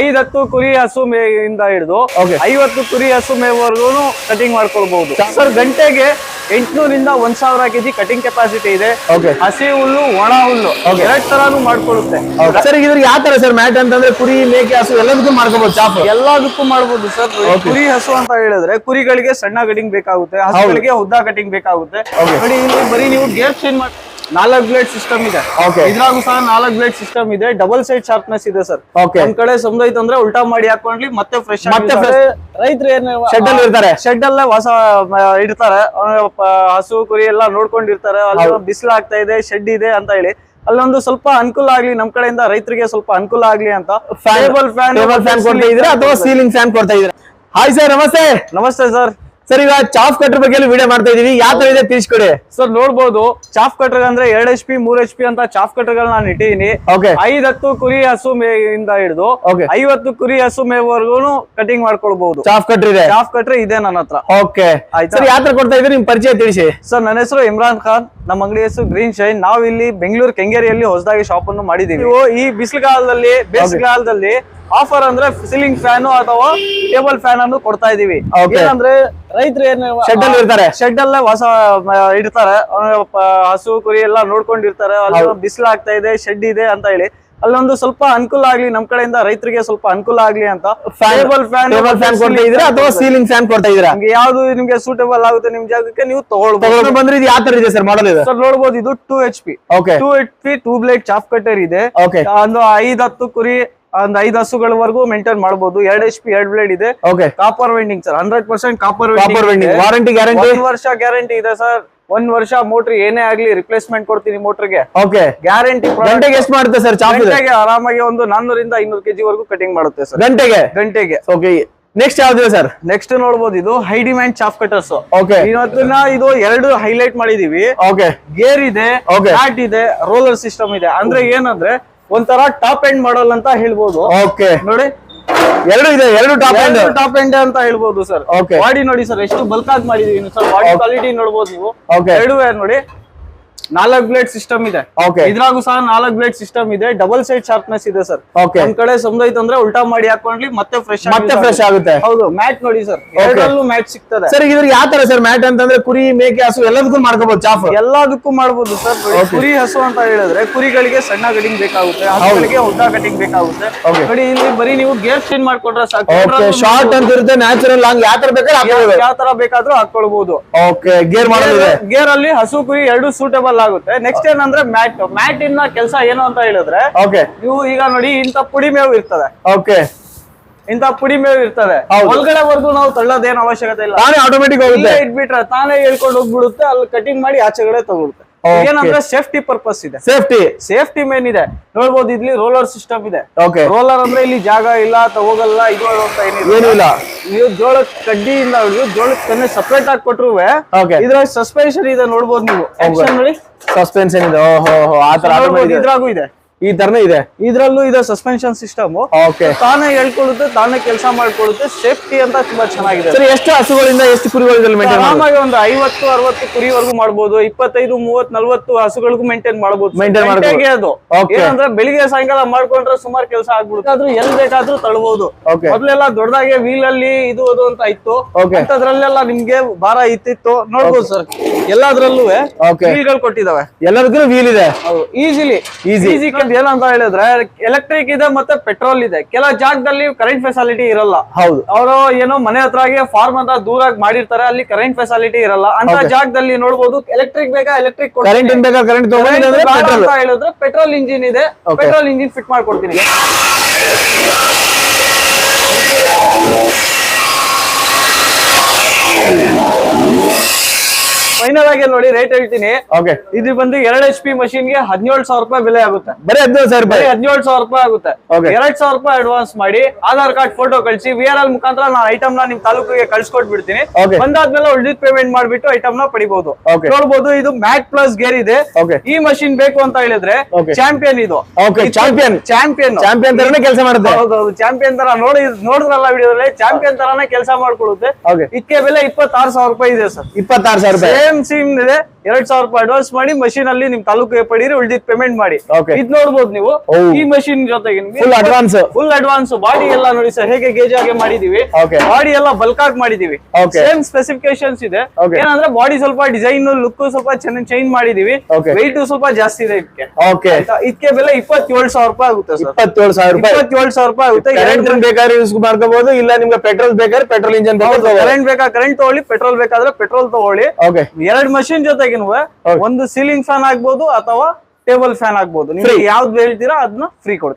ಐದ್ ಹತ್ತು ಕುರಿ ಹಸು ಮೇಯಿಂದ ಹಿಡಿದು. ಐವತ್ತು ಕುರಿ ಹಸು ಮೇವರೆಗೂ ಕಟಿಂಗ್ ಮಾಡ್ಕೊಳ್ಬಹುದು. ಸರ್ ಗಂಟೆಗೆ ಎಂಟ್ನೂರಿಂದ ಒಂದ್ ಸಾವಿರ ಕೆಜಿ ಕಟಿಂಗ್ ಕೆಪಾಸಿಟಿ ಇದೆ. ಹಸಿ ಹುಲ್ಲು ಒಣ ಹುಲ್ಲು ಎರಡ್ ತರಾನು ಮಾಡ್ಕೊಳುತ್ತೆ ಸರ್ ಇದ್ರ ಯಾವ ತರ ಸರ್ ಮ್ಯಾಟ್ ಅಂತಂದ್ರೆ ಕುರಿ ಮೇಕೆ ಹಸು ಎಲ್ಲದಕ್ಕೂ ಮಾಡ್ಕೋಬಹುದು ಚಾಪ್ ಎಲ್ಲದಕ್ಕೂ ಮಾಡ್ಬೋದು ಸರ್ ಕುರಿ ಹಸು ಅಂತ ಹೇಳಿದ್ರೆ ಕುರಿಗಳಿಗೆ ಸಣ್ಣ ಕಟಿಂಗ್ ಬೇಕಾಗುತ್ತೆ ಹಸುಗಳಿಗೆ ಉದ್ದ ಕಟಿಂಗ್ ಬೇಕಾಗುತ್ತೆ. ನೋಡಿ ಇಲ್ಲಿ ಬರೀ ನೀವು ಗೇರ್ ಚೇಂಜ್ ಮಾಡಿ ನಾಲ್ಕು ಬ್ಲೇಡ್ ಸಿಸ್ಟಮ್ ಇದೆ. ಇದ್ರಾಗೂ ಸಹ ನಾಲ್ಕು ಬ್ಲೇಡ್ ಸಿಸ್ಟಮ್ ಇದೆ. ಡಬಲ್ ಸೈಡ್ ಶಾರ್ಪ್ನೆಸ್ ಇದೆ ಸರ್. ಒಂದ್ ಕಡೆ ಸಮದೈತ್ ಅಂದ್ರೆ ಉಲ್ಟಾ ಮಾಡಿ ಹಾಕೊಂಡ್ಲಿ ಮತ್ತೆ ಫ್ರೆಶ್ ಮತ್ತೆ ರೈತರು ಏನ್ ಶೆಡ್ ಅಲ್ಲಿ ಇರ್ತಾರೆ. ಶೆಡ್ ಅಲ್ಲೇ ವಾಸ ಮ- ಇಡ್ತಾರೆ. ಹಸು ಕುರಿ ಎಲ್ಲ ನೋಡ್ಕೊಂಡಿರ್ತಾರೆ. ಅಲ್ಲಿ ಬಿಸಿಲು ಆಗ್ತಾ ಇದೆ ಶೆಡ್ ಇದೆ ಅಂತ ಹೇಳಿ. ಅಲ್ಲೊಂದು ಸ್ವಲ್ಪ ಅನುಕೂಲ ಆಗ್ಲಿ ನಮ್ ಕಡೆಯಿಂದ ರೈತರಿಗೆ ಸ್ವಲ್ಪ ಅನುಕೂಲ ಆಗ್ಲಿ ಅಂತ. ಫ್ಯಾನ್ ಫ್ಯಾನ್ ಕೊಡ್ತಾ ಅಥವಾ ಸೀಲಿಂಗ್ ಫ್ಯಾನ್ ಕೊಡ್ತಾ ಇದ್ರೆ ಹಾಯ್ ಸರ್ ನಮಸ್ತೆ. ನಮಸ್ತೆ ಸರ್ ಸರ್ ಈಗ ಚಾಫ್ ಕಟ್ರ್ ಬಗ್ಗೆ ವಿಡಿಯೋ ಮಾಡ್ತಾ ಇದೀವಿ. ಯಾವ ತರ ಇದೆ ತಿಳಿಸ್ಕೊಡಿ. ಸರ್ ನೋಡ್ಬೋದು. ಚಾಫ್ ಕಟರ್ ಅಂದ್ರೆ ಎರಡ್ ಎಚ್ ಪಿ ಮೂರ್ ಎಚ್ ಪಿ ಅಂತ ಚಾಫ್ ಕಟರ್ಗಳನ್ನ ನಾನು ಇಟ್ಟಿದ್ದೀನಿ. ಓಕೆ ಐದ್ ಹತ್ತು ಕುರಿ ಹಸು ಮೇಯಿಂದ ಹಿಡಿದು. ಐವತ್ತು ಕುರಿ ಹಸು ಮೇವರೆಗೂ ಕಟಿಂಗ್ ಮಾಡ್ಕೊಳ್ಬಹುದು ಚಾಫ್ ಕಟ್ರ್ ಇದೆ. ಚಾಫ್ ಕಟ್ರ್ ಇದೆ ನನ್ನ ಹತ್ರ. ಓಕೆ? ಸರ್ ಯಾವ ತರ ಕೊಡ್ತಾ ಇದ್ರೆ ನಿಮ್ ಪರಿಚಯ ತಿಳಿಸಿ. ಸರ್ ನನ್ನ ಹೆಸರು ಇಮ್ರಾನ್ ಖಾನ್. ನಮ್ಮ ಅಂಗಡಿ ಹೆಸರು ಗ್ರೀನ್ ಶೈನ್ ನಾವ್ ಇಲ್ಲಿ ಬೆಂಗಳೂರು ಕೆಂಗೇರಿಯಲ್ಲಿ ಹೊಸದಾಗಿ ಶಾಪ್ ಅನ್ನು ಮಾಡಿದೀವಿ ಈ ಬಿಸಿಲುಗಾಲದಲ್ಲಿ ಬೇಸಿಗೆಗಾಲದಲ್ಲಿ ಆಫರ್ ಅಂದ್ರೆ ಸೀಲಿಂಗ್ ಫ್ಯಾನ್ ಅಥವಾ ಟೇಬಲ್ ಫ್ಯಾನ್ ಅನ್ನು ಕೊಡ್ತಾ ಇದೀವಿ. ಅಂದ್ರೆ ಏನಂದ್ರೆ ರೈತರು ಏನ್ ಶೆಡ್ ಅಲ್ಲಿ ಇರ್ತಾರೆ. ಶೆಡ್ ಅಲ್ಲೇ ಹೊಸ ಇಡ್ತಾರೆ. ಹಸು ಕುರಿ ಎಲ್ಲ ನೋಡ್ಕೊಂಡಿರ್ತಾರೆ. ಅಲ್ಲಿ ಬಿಸಿಲು ಆಗ್ತಾ ಇದೆ ಶೆಡ್ ಇದೆ ಅಂತ ಹೇಳಿ. ಅಲ್ಲೊಂದು ಸ್ವಲ್ಪ ಅನುಕೂಲ ಆಗ್ಲಿ ನಮ್ ಕಡೆಯಿಂದ ರೈತರಿಗೆ ಸ್ವಲ್ಪ ಅನುಕೂಲ ಆಗ್ಲಿ ಅಂತ. ಟೇಬಲ್ ಫ್ಯಾನ್ ಟೇಬಲ್ ಫ್ಯಾನ್ ಕೊಡ್ತಾ ಇದ್ದೀರಾ ಅಥವಾ ಸೀಲಿಂಗ್ ಫ್ಯಾನ್ ಕೊಡ್ತಾ ಇದ್ರ ನಿಮ್ಗೆ ಯಾವ್ದು ನಿಮ್ಗೆ ಸೂಟೇಬಲ್ ಆಗುತ್ತೆ ನಿಮ್ ಜಾಗಕ್ಕೆ ನೀವು ತಗೊಳ್ಬಹುದು ಬಂದ್ರೆ ಇದು ಯಾವ ತರ ಇದೆ ಸರ್ ಮಾಡಲ್ ಇದೆ? ಸರ್ ನೋಡ್ಬೋದು ಇದು two H P two H P two blade chaff cutter ಇದೆ. ಒಂದು ಐದ್ ಹತ್ತು ಕುರಿ ಒಂದ್ ಐದ್ ಹಸುಗಳವರೆಗೂ ಮೇಂಟೈನ್ ಮಾಡಬಹುದು ಎರಡ್ ಎಚ್ ಪಿ ಎರಡ್ ಬ್ಲೇಡ್ ಇದೆ. Copper winding sir hundred percent copper copper winding warranty guarantee ಒಂದ್ ವರ್ಷ ಗ್ಯಾರಂಟಿ ಇದೆ ಸರ್ ಒಂದ್ ವರ್ಷ ಮೋಟರ್ ಏನೇ ಆಗ್ಲಿ ರಿಪ್ಲೇಸ್ಮೆಂಟ್ ಕೊಡ್ತೀನಿ ಮೋಟರ್ಗೆ ಓಕೆ ಗ್ಯಾರಂಟಿ ಗಂಟೆಗೆ ಎಷ್ಟು ಮಾಡುತ್ತೆ ಸರ್ ಗಂಟೆಗೆ ಆರಾಮಾಗಿ ಒಂದು ನಾನ್ನೂರಿಂದ ಐನೂರು ಕೆಜಿ ವರೆಗೂ ಕಟಿಂಗ್ ಮಾಡುತ್ತೆ ಸರ್ ಗಂಟೆಗೆ? ಗಂಟೆಗೆ. ಓಕೆ ನೆಕ್ಸ್ಟ್ ಯಾವ್ದಿದೆ ಸರ್ ನೆಕ್ಸ್ಟ್ ನೋಡಬಹುದು ಇದು high demand chaff cutters okay ಇವತ್ತಿನ ಇದು ಎರಡು ಹೈಲೈಟ್ ಮಾಡಿದೀವಿ. ಓಕೆ ಗೇರ್ ಇದೆ ಓಕೆ ಫ್ಲಾಟ್ ಇದೆ ರೋಲರ್ ಸಿಸ್ಟಮ್ ಇದೆ. ಅಂದ್ರೆ ಏನಂದ್ರೆ ಒಂಥರ ಟಾಪ್ ಎಂಡ್ ಮಾಡಲ್ ಅಂತ ಹೇಳ್ಬೋದು. ಓಕೆ ನೋಡಿ. ಎರಡು ಇದೆ ಎರಡು ಟಾಪ್ ಎಂಡ್ ಟಾಪ್ ಎಂಡ್ ಅಂತ ಹೇಳ್ಬೋದು ಸರ್. ಬಾಡಿ ನೋಡಿ ಸರ್ ಎಷ್ಟು ಬಲ್ಕ್ ಆಗಿ ಮಾಡಿದೀವಿ ಸರ್ ಬಾಡಿ ಕ್ವಾಲಿಟಿ ನೋಡ್ಬೋದು ನೀವು. ಎರಡು ನೋಡಿ. ನಾಲ್ಕು ಬ್ಲೇಡ್ ಸಿಸ್ಟಮ್ ಇದೆ. ಇದ್ರಾಗೂ ಸಹ ನಾಲ್ಕು ಬ್ಲೇಡ್ ಸಿಸ್ಟಮ್ ಇದೆ. ಡಬಲ್ ಸೈಡ್ ಶಾರ್ಪ್ನೆಸ್ ಇದೆ ಸರ್ ಒಂದ್ ಕಡೆ ಸಮದೈತ್ ಅಂದ್ರೆ ಉಲ್ಟಾ ಮಾಡಿ ಹಾಕೊಂಡ್ಲಿ ಮತ್ತೆ ಫ್ರೆಶ್ ಮತ್ತೆ ಫ್ರೆಶ್ ಆಗುತ್ತೆ. ಹೌದು ಮ್ಯಾಟ್ ನೋಡಿ ಸರ್ ಎರಡರಲ್ಲೂ ಮ್ಯಾಟ್ ಸಿಗ್ತದೆ. ಸರ್ ಇದ್ರಿಗೆ ಯಾವ ತರ ಸರ್ ಮ್ಯಾಟ್ ಅಂತಂದ್ರೆ ಕುರಿ ಮೇಕೆ ಹಸು ಎಲ್ಲದಕ್ಕೂ ಮಾಡ್ಕೋಬಹುದು ಚಾಫ್ ಎಲ್ಲದಕ್ಕೂ ಮಾಡಬಹುದು ಸರ್ ಕುರಿ ಹಸು ಅಂತ ಹೇಳಿದ್ರೆ ಕುರಿಗಳಿಗೆ ಸಣ್ಣ ಕಟಿಂಗ್ ಬೇಕಾಗುತ್ತೆ ಹಸುಗಳಿಗೆ ಉದ್ದ ಕಟಿಂಗ್ ಬೇಕಾಗುತ್ತೆ. ನೋಡಿ ಇಲ್ಲಿ ಬರೀ ನೀವು ಗೇರ್ ಚೇಂಜ್ ಮಾಡ್ಕೊಂಡ್ರೆ ಸಾಕು. ಶಾರ್ಟ್ ಅಂತ ಇರುತ್ತೆ ನ್ಯಾಚುರಲ್ ಲಾಂಗ್ ಯಾವ ತರ ಬೇಕಾದ್ರೆ ಯಾವ ತರ ಬೇಕಾದ್ರೂ ಹಾಕೊಳ್ಬಹುದು ಓಕೆ ಗೇರ್ ಮಾಡಿದ್ರೆ ಗೇರ್ ಅಲ್ಲಿ ಹಸು ಕುರಿ ಎರಡು ಸೂಟೇಬಲ್ ಆಗುತ್ತೆ ನೆಕ್ಸ್ಟ್ ಏನಂದ್ರೆ ಮ್ಯಾಟ್. ಮ್ಯಾಟ್ ಇನ್ನ ಕೆಲಸ ಏನು ಅಂತ ಹೇಳಿದ್ರೆ ಓಕೆ ನೀವು ಈಗ ನೋಡಿ ಇಂತ ಪುಡಿ ಮೇವು ಇರ್ತದೆ. ಓಕೆ ಇಂತ ಪುಡಿ ಮೇವು ಇರ್ತದೆ. ಒಳಗಡೆ ವರ್ಗೂ ನಾವು ತಳ್ಳೋದೇನು ಅವಶ್ಯಕತೆ ಇಲ್ಲ. ಆಟೋಮೆಟಿಕ್ ಹೋಗುತ್ತೆ ಇಟ್ಬಿಟ್ರೆ ತಾನೇ ಹೇಳ್ಕೊಂಡು ಹೋಗ್ಬಿಡುತ್ತೆ ಅಲ್ಲಿ ಕಟಿಂಗ್ ಮಾಡಿ ಆಚೆಗಡೆ ತಗೊಳುತ್ತೆ. ಏನಂದ್ರೆ ಸೇಫ್ಟಿ ಪರ್ಪಸ್ ಇದೆ. ಸೇಫ್ಟಿ ಸೇಫ್ಟಿ ಮೇನ್ ಇದೆ. ನೋಡ್ಬೋದು ಇಲ್ಲಿ ರೋಲರ್ ಸಿಸ್ಟಮ್ ಇದೆ. ರೋಲರ್ ಅಂದ್ರೆ ಇಲ್ಲಿ ಜಾಗ ಇಲ್ಲ ಹೋಗಲ್ಲ ಇದು ಅಂತ ಏನಿಲ್ಲ. ಇಲ್ಲ. ನೀವು ಜೋಳದ ಕಡ್ಡಿಯಿಂದ ಹಿಡಿದು ಜೋಳದ ಕಣ್ಣು ಸಪ್ರೇಟ್ ಆಗಿ ಕೊಟ್ರು ಓಕೆ ಇದ್ರಾಗ ಸಸ್ಪೆನ್ಷನ್ ಇದೆ ನೋಡ್ಬೋದು ನೀವು. ಸಸ್ಪೆನ್ಶನ್ ನೋಡಿ. ಸಸ್ಪೆನ್ಷನ್ ಇದೆ. ಓಹೋ ಆತರ. ಇದ್ರಾಗೂ ಇದೆ. ಈ ತರನೇ ಇದೆ. ಇದ್ರಲ್ಲೂ ಇದೆ ಸಸ್ಪೆನ್ಷನ್ ಸಿಸ್ಟಮ್ ಓಕೆ ತಾನೇ ಹೇಳ್ಕೊಳ್ಳುತ್ತೆ ತಾನೇ ಕೆಲಸ ಮಾಡ್ಕೊಳ್ಳುತ್ತೆ ಸೇಫ್ಟಿ ಅಂತ ತುಂಬಾ ಚೆನ್ನಾಗಿದೆ. ಸರ್ ಎಷ್ಟು ಹಸುಗಳಿಂದ ಎಷ್ಟು ಕುರಿಗಳಿಂದ ಮೇಂಟೈನ್ ಆರಾಮಾಗಿ ಒಂದು ಐವತ್ತು ಅರವತ್ತು ಕುರಿವರೆಗೂ ಮಾಡಬಹುದು ಇಪ್ಪತ್ತೈದು ಮೂವತ್ ನಲ್ವತ್ತು ಹಸುಗಳಿಗೂ ಮೇಂಟೈನ್ ಮಾಡಬಹುದು ಮೇಂಟೈನ್. ಅದು. ಏನಂದ್ರೆ ಬೆಳಿಗ್ಗೆ ಸಾಯಂಕಾಲ ಮಾಡ್ಕೊಂಡ್ರೆ ಸುಮಾರು ಕೆಲಸ ಆಗ್ಬಿಡುತ್ತೆ. ಆದ್ರೂ ಎಲ್ ಬೇಕಾದ್ರೂ ತಳ್ಬಹುದು ಮೊದ್ಲೆಲ್ಲ ದೊಡ್ಡದಾಗೆ ವೀಲ್ ಅಲ್ಲಿ ಇದು ಅದು ಅಂತ ಇತ್ತು. ಅದ್ರಲ್ಲೆಲ್ಲ ಅಂತದ್ರಲ್ಲೆಲ್ಲ ನಿಮ್ಗೆ ಭಾರ ಇತ್ತಿತ್ತು. ನೋಡ್ಬೋದು ಸರ್ ಎಲ್ಲದ್ರಲ್ಲೂ ವೀಲ್ಗಳು ವೀಲ್ಗಳು ಕೊಟ್ಟಿದಾವೆ ಎಲ್ಲರಿಗೂ ವೀಲ್ ಇದೆ. Easily Easy. ಈಸಿ ಏನಂತ ಹೇಳಿದ್ರೆ ಎಲೆಕ್ಟ್ರಿಕ್ ಇದೆ ಮತ್ತೆ ಪೆಟ್ರೋಲ್ ಇದೆ. ಕೆಲ ಜಾಗದಲ್ಲಿ ಕರೆಂಟ್ ಫೆಸಿಲಿಟಿ ಇರಲ್ಲ. ಹೌದು. ಅವರು ಏನೋ ಮನೆ ಹತ್ರ ಫಾರ್ಮ್ ಅಂತ ದೂರ ಮಾಡಿರ್ತಾರೆ ಅಲ್ಲಿ ಕರೆಂಟ್ ಫೆಸಿಲಿಟಿ ಇರಲ್ಲ. ಅಂತ ಜಾಗದಲ್ಲಿ ನೋಡಬಹುದು ಎಲೆಕ್ಟ್ರಿಕ್ ಬೇಕಾ ಎಲೆಕ್ಟ್ರಿಕ್ ಕರೆಂಟ್ ಕರೆಂಟ್ ಹೇಳಿದ್ರೆ ಪೆಟ್ರೋಲ್ ಇಂಜಿನ್ ಇದೆ. ಪೆಟ್ರೋಲ್ ಇಂಜಿನ್ ಫಿಟ್ ಮಾಡ್ಕೊಡ್ತೀನಿ. ಫೈನಲ್ ಆಗಿ ನೋಡಿ ರೇಟ್ ಹೇಳ್ತೀನಿ. ಇದು ಬಂದು ಎರಡ್ ಎಚ್ ಪಿ ಮಷೀನ್ಗೆ ಹದಿನೇಳು ಸಾವಿರ ರೂಪಾಯಿ ಬೆಲೆ ಆಗುತ್ತೆ. ಬರೀ ಹದಿನೇಳು ಸಾವಿರ ಬರೀ ರೂಪಾಯಿ ಹದಿನೇಳು ಸಾವಿರ ರೂಪಾಯಿ ಆಗುತ್ತೆ. ಎರಡ್ ಸಾವಿರ ರೂಪಾಯಿ ಅಡ್ವಾನ್ಸ್ ಮಾಡಿ ಆಧಾರ್ ಕಾರ್ಡ್ ಫೋಟೋ ಕಳಿಸಿ ವಿ ಆರ್ ಎಲ್ ಮುಖಾಂತರ ನಾನು ಐಟಮ್ನ ನಿಮ್ ತಾಲೂಕಿಗೆ ಕಳ್ಸಿಕೊಟ್ಬಿಡ್ತೀನಿ. ಬಂದಾದ್ಮೇಲೆ ಉಳಿದ ಪೇಮೆಂಟ್ ಮಾಡ್ಬಿಟ್ಟು ಐಟಮ್ನ ಪಡಿಬಹುದು ನೋಡಬಹುದು ಇದು ಮ್ಯಾಟ್ ಪ್ಲಸ್ ಗೇರ್ ಇದೆ. ಈ ಮಷೀನ್ ಬೇಕು ಅಂತ ಹೇಳಿದ್ರೆ ಚಾಂಪಿಯನ್ ಇದು. ಚಾಂಪಿಯನ್. ಚಾಂಪಿಯನ್ ಚಾಂಪಿಯನ್ ತರನೇ ಕೆಲಸ ಮಾಡುತ್ತೆ. ಹೌದೌದು ಚಾಂಪಿಯನ್ ತರ ನೋಡಿ ನೋಡಿದ್ರಲ್ಲ ವಿಡಿಯೋದಲ್ಲಿ ಚಾಂಪಿಯನ್ ತರಾನೇ ಕೆಲಸ ಮಾಡ್ಕೊಳ್ಳುತ್ತೆ ಇದಕ್ಕೆ ಬೆಲೆ ಇಪ್ಪತ್ತಾರು ಸಾವಿರ ರೂಪಾಯಿ ಇದೆ ಸರ್ ಇಪ್ಪತ್ತಾರು ಸಾವಿರ ರೂಪಾಯಿ. ಸೇಮ್ ಸಿಮ್ ಇದೆ ಎರಡ್ ಸಾವಿರ ರೂಪಾಯಿ ಅಡ್ವಾನ್ಸ್ ಮಾಡಿ ಮಷೀನ್ ಅಲ್ಲಿ ನಿಮ್ ತಾಲೂಕು ಪಡೀರಿ ಉಳಿದಿದ್ ಪೇಮೆಂಟ್ ಮಾಡಿ. ಇದ್ ನೋಡ್ಬೋದು ನೀವು. ಈ ಮಷೀನ್ ಜೊತೆಗೆ full advance full advance body ಎಲ್ಲ ನೋಡಿ ಸರ್ ಹೇಗೆ ಗೇಜ್ ಆಗಿ ಮಾಡಿದೀವಿ ಬಾಡಿ ಎಲ್ಲ ಬಲ್ಕ್ ಆಗಿ ಮಾಡಿದೀವಿ. ಸೇಮ್ ಸ್ಪೆಸಿಫಿಕೇಶನ್ಸ್ ಇದೆ. ಏನಂದ್ರೆ ಬಾಡಿ ಸ್ವಲ್ಪ ಡಿಸೈನ್ ಲುಕ್ ಸ್ವಲ್ಪ ಚೆನ್ನಾಗಿ ಚೇಂಜ್ ಮಾಡಿದೀವಿ. ವೈಟ್ ವೆಯ್ಟ್ ಸ್ವಲ್ಪ ಜಾಸ್ತಿ ಇದೆ ಇದಕ್ಕೆ ಇದಕ್ಕೆ ಬೆಲೆ ಇಪ್ಪತ್ತೇಳು ಸಾವಿರ ರೂಪಾಯಿ ಆಗುತ್ತೆ ಸರ್ ಇಪ್ಪತ್ತೇಳು ಸಾವಿರ ರೂಪಾಯಿ. ಇಪ್ಪತ್ತೇಳು ಸಾವಿರ ರೂಪಾಯಿ ಆಗುತ್ತೆ. ಕರೆಂಟ್ ಬೇಕಾದ್ರೆ ಯೂಸ್ ಮಾಡ್ಕೋಬಹುದು ಇಲ್ಲ ನಿಮ್ಗೆ ಪೆಟ್ರೋಲ್ ಬೇಕಾದ್ರೆ ಪೆಟ್ರೋಲ್ ಇಂಜನ್ ಕರೆಂಟ್ ಬೇಕಾ ಕರೆಂಟ್ ತಗೊಳ್ಳಿ ಪೆಟ್ರೋಲ್ ಬೇಕಾದ್ರೆ ಪೆಟ್ರೋಲ್ ತಗೊಳ್ಳಿ. ಎರಡು ಮಷಿನ್ ಜೊತೆಗಿನ ಒಂದು ಸೀಲಿಂಗ್ ಫ್ಯಾನ್ ಆಗ್ಬೋದು ಅಥವಾ ಟೇಬಲ್ ಫ್ಯಾನ್ ಆಗ್ಬೋದು. ನೀವು. ಯಾವ್ದು ಹೇಳ್ತೀರಾ ಅದನ್ನ ಫ್ರೀ ಕೊಡ್ತೀವಿ.